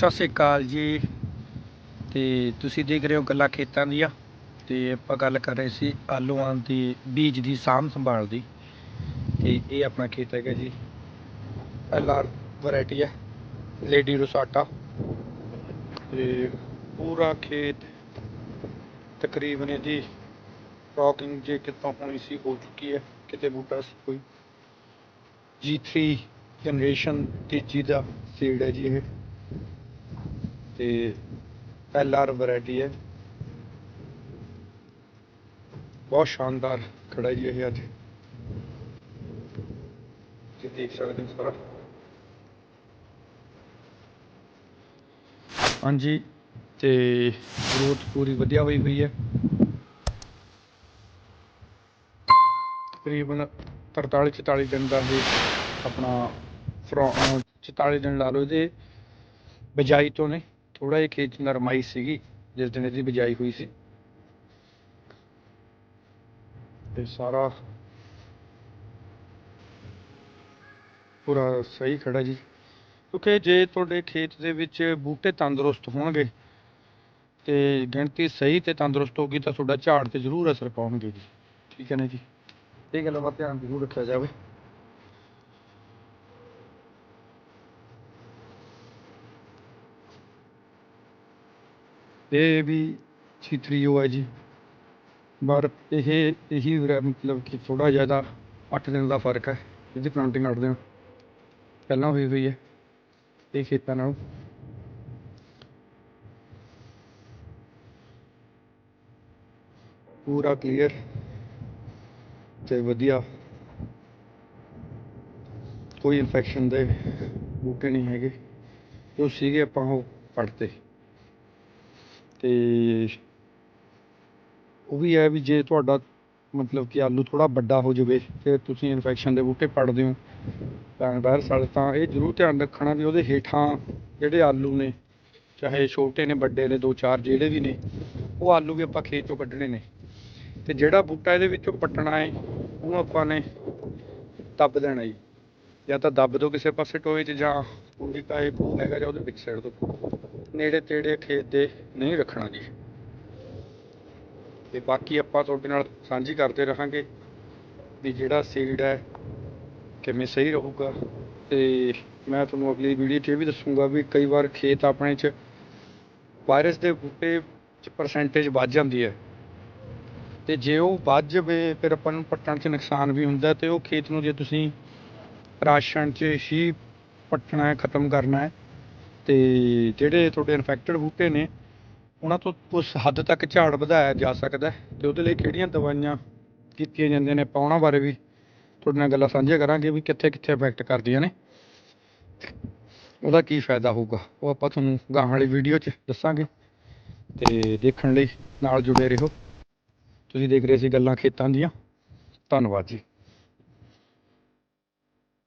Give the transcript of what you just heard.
ਸਤਿ ਸ਼੍ਰੀ ਅਕਾਲ ਜੀ। ਤੇ ਤੁਸੀਂ ਦੇਖ ਰਹੇ ਹੋ ਗੱਲਾਂ ਖੇਤਾਂ ਦੀਆਂ। ਤੇ ਆਪਾਂ ਗੱਲ ਕਰ ਰਹੇ ਸੀ ਆਲੂਆਂ ਦੀ, ਬੀਜ ਦੀ, ਸਾਂਭ ਸੰਭਾਲ ਦੀ। ਤੇ ਇਹ ਆਪਣਾ ਖੇਤ ਹੈਗਾ ਜੀ। ਐਲਆਰ ਵੈਰਾਈਟੀ ਹੈ। Lady Rosetta. ਤੇ ਪੂਰਾ ਖੇਤ ਤਕਰੀਬਨ ਇਹਦੀ ਰੌਕਿੰਗ ਜੇ ਕਿਤੋਂ ਹੋਣੀ ਸੀ, ਹੋ ਚੁੱਕੀ ਹੈ। ਕਿਤੇ ਬੂਟਾ ਸੀ ਕੋਈ। G3 ਜਨਰੇਸ਼ਨ ਤੀਜੀ ਦਾ ਸੀਡ ਹੈ ਜੀ ਇਹ। ਤੇ ਐਲਆਰ ਵੈਰਾਈਟੀ ਹੈ। ਬਹੁਤ ਸ਼ਾਨਦਾਰ ਖੜਾ ਜੀ ਇਹ ਅੱਜ। ਤੁਸੀਂ ਦੇਖ ਸਕਦੇ ਹੋ ਸਾਰਾ। ਹਾਂਜੀ, ਤੇ ਗਰੋਥ ਪੂਰੀ ਵਧੀਆ ਹੋਈ ਹੋਈ ਹੈ। ਤਕਰੀਬਨ 43 44 ਦਿਨ ਦਾ ਇਹ ਆਪਣਾ ਫਰੋ 44 ਦਿਨ ਲਾ ਲਓ ਇਹਦੇ ਬਜਾਈ ਤੋਂ ਨੇ। ਥੋੜਾ ਜਿਹਾ ਖੇਤ 'ਚ ਨਰਮਾਈ ਸੀਗੀ, ਜਿਸ ਦਿਨ ਇਹਦੀ ਬਿਜਾਈ ਹੋਈ ਸੀ। ਤੇ ਸਾਰਾ ਪੂਰਾ ਸਹੀ ਖੜਾ ਜੀ। ਕਿਉਂਕਿ ਜੇ ਤੁਹਾਡੇ ਖੇਤ ਦੇ ਵਿੱਚ ਬੂਟੇ ਤੰਦਰੁਸਤ ਹੋਣਗੇ ਤੇ ਗਿਣਤੀ ਸਹੀ ਤੇ ਤੰਦਰੁਸਤ ਹੋਗੀ ਤਾਂ ਤੁਹਾਡਾ ਝਾੜ ਤੇ ਜ਼ਰੂਰ ਅਸਰ ਪਾਉਣਗੇ ਜੀ। ਠੀਕ ਹੈ ਨਾ ਜੀ? ਇਹ ਗੱਲਾਂ ਦਾ ਧਿਆਨ ਜ਼ਰੂਰ ਰੱਖਿਆ ਜਾਵੇ। ਇਹ ਵੀ ਛਿਤਰੀਓ ਹੈ ਜੀ। ਪਰ ਇਹ, ਇਹੀ ਮਤਲਬ ਕਿ ਥੋੜਾ ਜ਼ਿਆਦਾ 8 ਦਿਨ ਦਾ ਫ਼ਰਕ ਹੈ। ਇਹਦੀ ਪਲਾਂਟਿੰਗ ਅੱਠ ਦਿਨ ਪਹਿਲਾਂ ਹੋਈ ਹੋਈ ਹੈ, ਇਹ ਖੇਤਾਂ ਨਾਲੋਂ। ਪੂਰਾ ਕਲੀਅਰ ਤੇ ਵਧੀਆ। ਕੋਈ ਇਨਫੈਕਸ਼ਨ ਦੇ ਬੂਟੇ ਨਹੀਂ ਹੈਗੇ। ਜੋ ਸੀਗੇ ਆਪਾਂ ਉਹ ਪੜਤੇ ਤੇ ਉਹ ਵੀ ਹੈ ਵੀ ਜੇ ਤੁਹਾਡਾ ਮਤਲਬ ਕਿ ਆਲੂ ਥੋੜ੍ਹਾ ਵੱਡਾ ਹੋ ਜਾਵੇ, ਫਿਰ ਤੁਸੀਂ ਇਨਫੈਕਸ਼ਨ ਦੇ ਬੂਟੇ ਪੜਦੇ ਹੋ। ਤਾਂ ਵਾਇਰਸ ਵਾਲੇ ਤਾਂ ਇਹ ਜ਼ਰੂਰ ਧਿਆਨ ਰੱਖਣਾ ਵੀ ਉਹਦੇ ਹੇਠਾਂ ਜਿਹੜੇ ਆਲੂ ਨੇ, ਚਾਹੇ ਛੋਟੇ ਨੇ, ਵੱਡੇ ਨੇ, ਦੋ ਚਾਰ ਜਿਹੜੇ ਵੀ ਨੇ, ਉਹ ਆਲੂ ਵੀ ਆਪਾਂ ਖੇਤ ਚੋਂ ਕੱਢਣੇ ਨੇ। ਅਤੇ ਜਿਹੜਾ ਬੂਟਾ ਇਹਦੇ ਵਿੱਚੋਂ ਪੱਟਣਾ ਹੈ ਉਹਨੂੰ ਆਪਾਂ ਨੇ ਦੱਬ ਦੇਣਾ ਜੀ। ਜਾਂ ਤਾਂ ਦੱਬ ਦਿਓ ਕਿਸੇ ਪਾਸੇ ਟੋਏ 'ਚ ਜਾਂ ਪੂਰੀ ਤਾਂ ਇਹ ਹੈਗਾ ਜਾਂ ਉਹਦੇ ਵਿੱਚ ਸਾਈਡ ਤੋਂ ਨੇੜੇ ਤੇੜੇ ਖੇਤ ਦੇ ਨਹੀਂ ਰੱਖਣਾ ਜੀ। ਤੇ ਬਾਕੀ ਆਪਾਂ ਤੁਹਾਡੇ ਨਾਲ ਸਾਂਝੀ ਕਰਦੇ ਰਹਾਂਗੇ ਵੀ ਜਿਹੜਾ ਸੀਡ ਹੈ ਕਿਵੇਂ ਸਹੀ ਰਹੂਗਾ। ਤੇ ਮੈਂ ਤੁਹਾਨੂੰ ਅਗਲੀ ਵੀਡੀਓ 'ਚ ਇਹ ਵੀ ਦੱਸੂਗਾ ਵੀ ਕਈ ਵਾਰ ਖੇਤ ਆਪਣੇ 'ਚ ਵਾਇਰਸ ਦੇ ਬੂਟੇ 'ਚ ਪਰਸੈਂਟੇਜ ਵੱਧ ਜਾਂਦੀ ਹੈ। ਤੇ ਜੇ ਉਹ ਵੱਧ ਜਾਵੇ, ਫਿਰ ਆਪਾਂ ਨੂੰ ਪੱਟਣ 'ਚ ਨੁਕਸਾਨ ਵੀ ਹੁੰਦਾ ਤੇ ਉਹ ਖੇਤ ਨੂੰ ਜੇ ਤੁਸੀਂ ਰਾਸ਼ਨ 'ਚ ਹੀ ਪੱਟਣਾ ਹੈ, ਖਤਮ ਕਰਨਾ ਹੈ ਤੇ ਜਿਹੜੇ ਤੁਹਾਡੇ ਇਨਫੈਕਟਡ ਬੂਟੇ ਨੇ, ਉਹਨਾਂ ਤੋਂ ਉਸ ਹੱਦ ਤੱਕ ਝਾੜ ਵਧਾਇਆ ਜਾ ਸਕਦਾ ਹੈ ਤੇ ਉਹਦੇ ਲਈ ਕਿਹੜੀਆਂ ਦਵਾਈਆਂ ਕੀਤੀਆਂ ਜਾਂਦੀਆਂ ਨੇ, ਆਪਾਂ ਉਹਨਾਂ ਬਾਰੇ ਵੀ ਤੁਹਾਡੇ ਨਾਲ ਗੱਲਾਂ ਸਾਂਝੀਆਂ ਕਰਾਂਗੇ ਵੀ ਕਿੱਥੇ ਕਿੱਥੇ ਇਫੈਕਟ ਕਰਦੀਆਂ ਨੇ। ਉਹਦਾ ਕੀ ਫਾਇਦਾ ਹੋਊਗਾ, ਉਹ ਆਪਾਂ ਤੁਹਾਨੂੰ ਗਾਹਾਂ ਵਾਲੀ ਵੀਡੀਓ 'ਚ ਦੱਸਾਂਗੇ ਤੇ ਦੇਖਣ ਲਈ ਨਾਲ ਜੁੜੇ ਰਹੋ। ਤੁਸੀਂ ਦੇਖ ਰਹੇ ਸੀ ਗੱਲਾਂ ਖੇਤਾਂ ਦੀਆਂ। ਧੰਨਵਾਦ ਜੀ।